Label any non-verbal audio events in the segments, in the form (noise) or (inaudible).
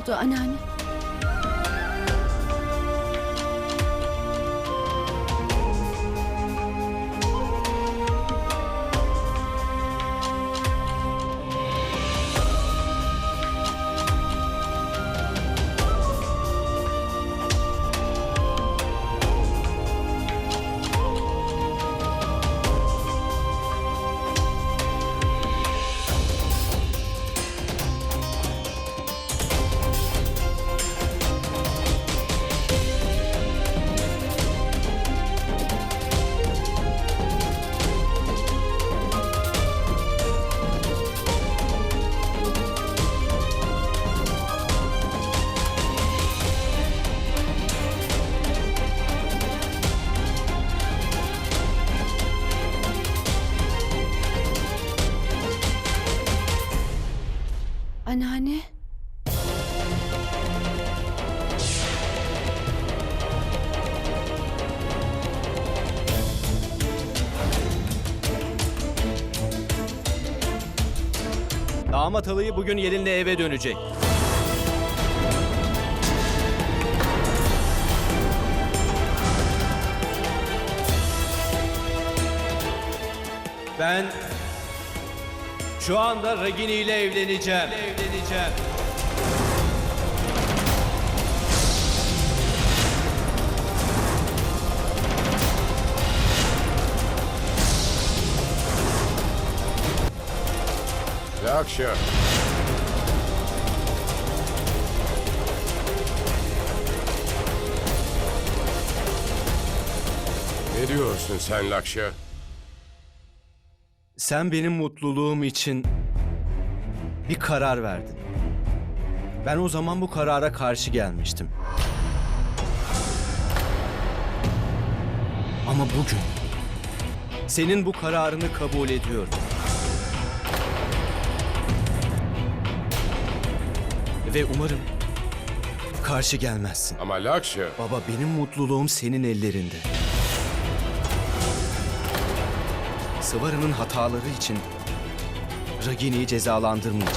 oldu anneanne? Damat alayı bugün yerinde eve dönecek. Ben şu anda Ragini ile evleneceğim. Evleneceğim. Lakşa. Ne diyorsun sen Lakşa? Sen benim mutluluğum için bir karar verdin. Ben o zaman bu karara karşı gelmiştim. Ama bugün senin bu kararını kabul ediyorum. Ve umarım karşı gelmezsin. Ama Lakşa... Baba benim mutluluğum senin ellerinde. Sıvarı'nın hataları için Ragini'yi cezalandırmayacak.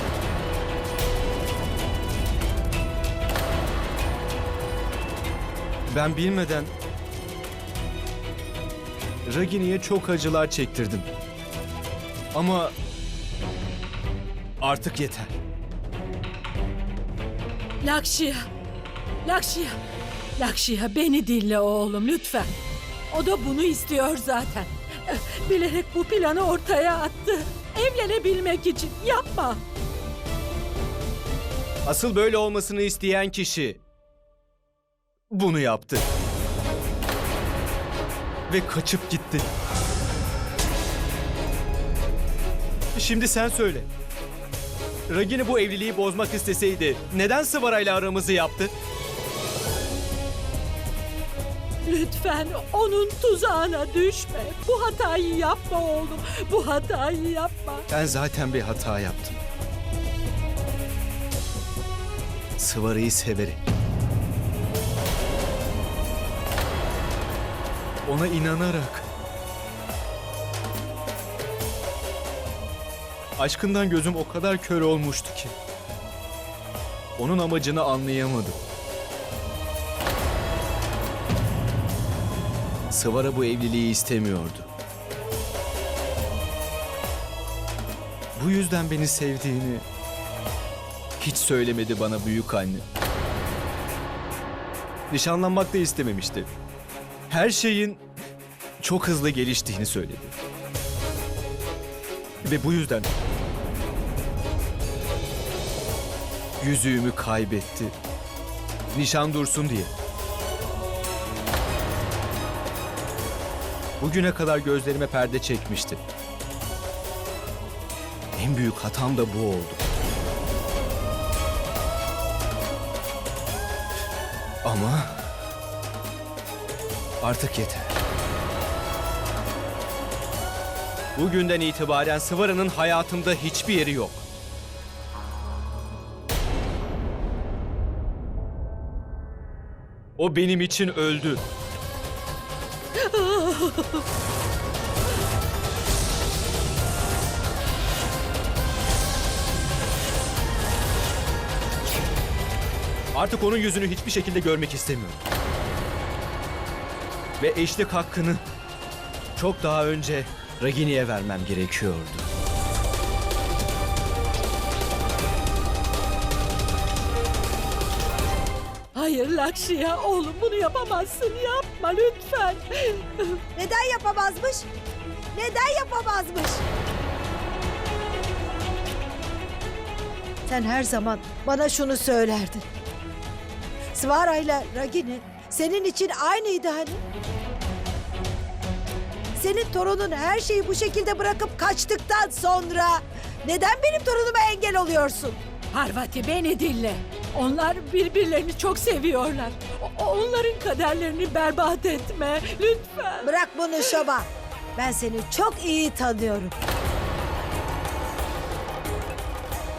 Ben bilmeden Ragini'ye çok acılar çektirdim. Ama artık yeter. Lakşya. Lakşya. Lakşya beni dinle oğlum lütfen. O da bunu istiyor zaten. Bilerek bu planı ortaya attı. Evlenebilmek için yapma. Asıl böyle olmasını isteyen kişi bunu yaptı. Ve kaçıp gitti. Şimdi sen söyle. Ragini bu evliliği bozmak isteseydi neden Sıvara'yla aramızı yaptı? Lütfen onun tuzağına düşme. Bu hatayı yapma oğlum. Bu hatayı yapma. Ben zaten bir hata yaptım. Sıvara'yı severek. Ona inanarak. Aşkından gözüm o kadar kör olmuştu ki. Onun amacını anlayamadım. Sıvara bu evliliği istemiyordu. Bu yüzden beni sevdiğini hiç söylemedi bana büyük anne. Nişanlanmak da istememişti. Her şeyin çok hızlı geliştiğini söyledi. Ve bu yüzden yüzüğümü kaybetti. Nişan dursun diye. Bugüne kadar gözlerime perde çekmişti. En büyük hatam da bu oldu. Ama artık yeter. Bugünden itibaren Sıvara'nın hayatımda hiçbir yeri yok. O benim için öldü. Artık onun yüzünü hiçbir şekilde görmek istemiyorum. Ve eşlik hakkını çok daha önce Ragini'ye vermem gerekiyordu. Hayır Lakşiya oğlum bunu yapamazsın yapma lütfen. (laughs) Neden yapamazmış? Neden yapamazmış? Sen her zaman bana şunu söylerdin. Svara ile Ragini senin için aynıydı hani. Senin torunun her şeyi bu şekilde bırakıp kaçtıktan sonra neden benim torunuma engel oluyorsun? Harvati beni dinle. Onlar birbirlerini çok seviyorlar. O- onların kaderlerini berbat etme lütfen. Bırak bunu Şoba. Ben seni çok iyi tanıyorum.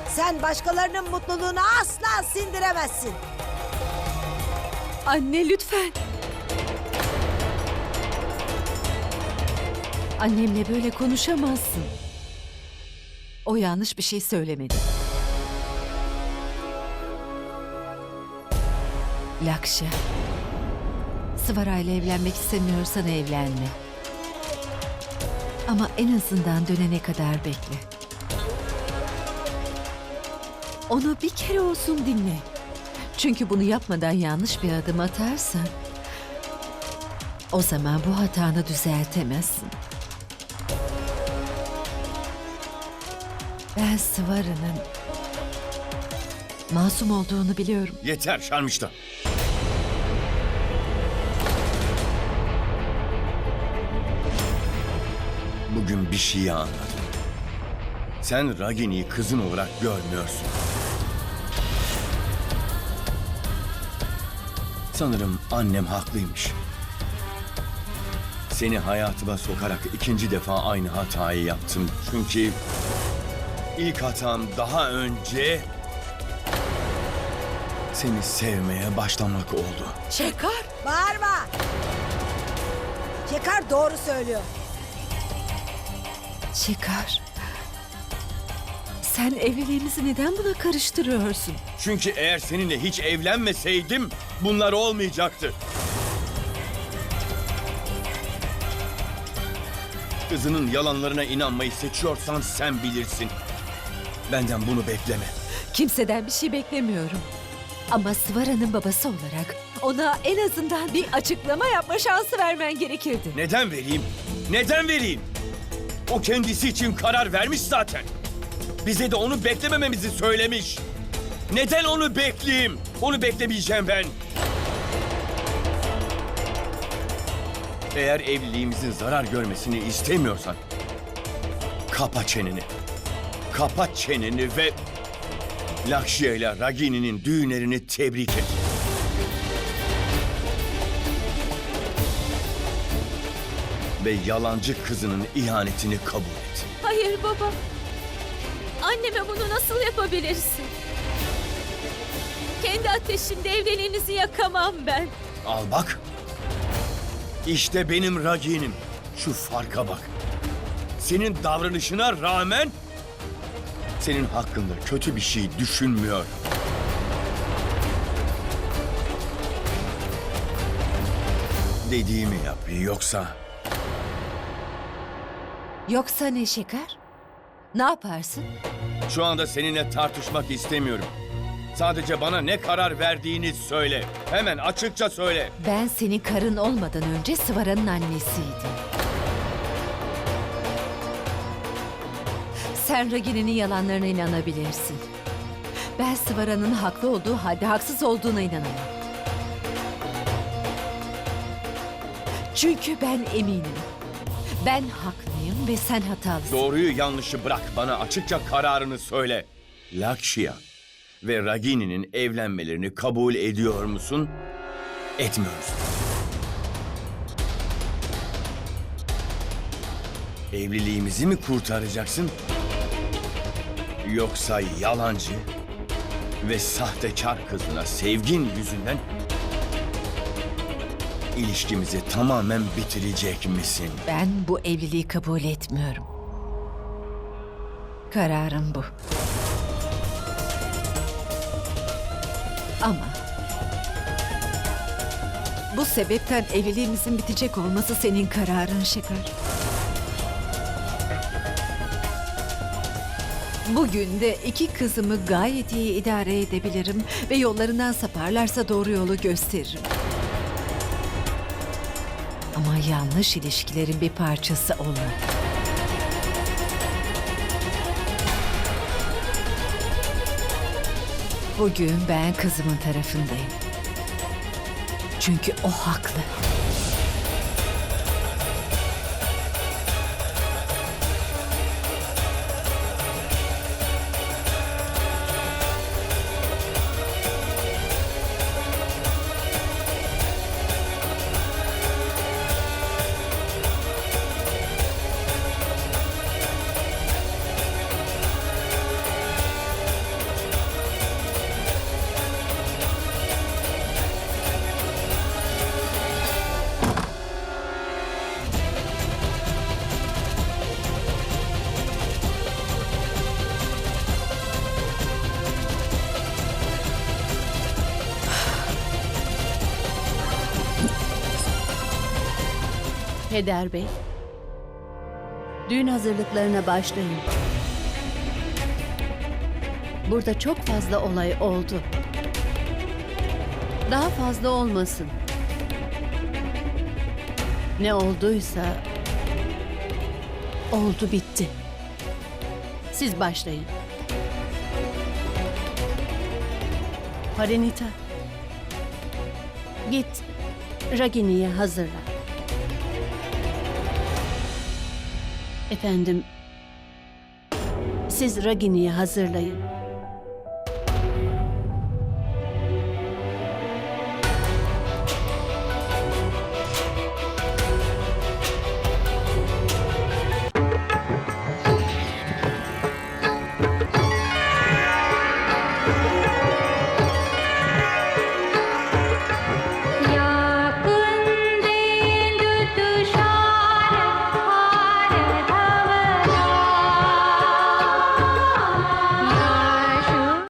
Sen başkalarının mutluluğunu asla sindiremezsin. Anne lütfen. Annemle böyle konuşamazsın. O yanlış bir şey söylemedi. Lakşa. Sıvara ile evlenmek istemiyorsan evlenme. Ama en azından dönene kadar bekle. Onu bir kere olsun dinle. Çünkü bunu yapmadan yanlış bir adım atarsan o zaman bu hatanı düzeltemezsin. Ben Sıvara'nın masum olduğunu biliyorum. Yeter Şarmışta. Bugün bir şeyi anladım. Sen Ragini'yi kızın olarak görmüyorsun. Sanırım annem haklıymış. Seni hayatıma sokarak ikinci defa aynı hatayı yaptım. Çünkü ilk hatam daha önce seni sevmeye başlamak oldu. Şekar Bağırma. Şekar doğru söylüyor. Şikar. Sen evliliğimizi neden buna karıştırıyorsun? Çünkü eğer seninle hiç evlenmeseydim bunlar olmayacaktı. Kızının yalanlarına inanmayı seçiyorsan sen bilirsin. Benden bunu bekleme. Kimseden bir şey beklemiyorum. Ama Sıvara'nın babası olarak ona en azından bir açıklama yapma şansı vermen gerekirdi. Neden vereyim? Neden vereyim? O kendisi için karar vermiş zaten. Bize de onu beklemememizi söylemiş. Neden onu bekleyeyim? Onu beklemeyeceğim ben. Eğer evliliğimizin zarar görmesini istemiyorsan kapa çeneni. Kapa çeneni ve Lakşya ile Ragini'nin düğünlerini tebrik et. Ve yalancı kızının ihanetini kabul et. Hayır baba. Anneme bunu nasıl yapabilirsin? Kendi ateşimde evliliğinizi yakamam ben. Al bak. İşte benim Ragi'nim. Şu farka bak. Senin davranışına rağmen senin hakkında kötü bir şey düşünmüyor. Dediğimi yap yoksa Yoksa ne Şikar? Ne yaparsın? şu anda seninle tartışmak istemiyorum. Sadece bana ne karar verdiğini söyle. Hemen açıkça söyle. Ben senin karın olmadan önce Sıvara'nın annesiydim. Sen Ragini'nin yalanlarına inanabilirsin. Ben Sıvara'nın haklı olduğu halde haksız olduğuna inanamam. Çünkü ben eminim. Ben haklıyım ve sen hatalısın. Doğruyu yanlışı bırak bana açıkça kararını söyle. Lakşya ve Ragini'nin evlenmelerini kabul ediyor musun? Etmiyor musun? Evliliğimizi mi kurtaracaksın? Yoksa yalancı ve sahtekar kızına sevgin yüzünden ilişkimizi tamamen bitirecek misin? Ben bu evliliği kabul etmiyorum. Kararım bu. Ama Bu sebepten evliliğimizin bitecek olması senin kararın Şeker. Bugün de iki kızımı gayet iyi idare edebilirim ve yollarından saparlarsa doğru yolu gösteririm. Ama yanlış ilişkilerin bir parçası olma. Bugün ben kızımın tarafındayım. Çünkü o haklı. Peder Bey, düğün hazırlıklarına başlayın. Burada çok fazla olay oldu. Daha fazla olmasın. Ne olduysa oldu bitti. Siz başlayın. Parenita. Git Ragini'ye hazırla. Efendim, siz Ragini'yi hazırlayın.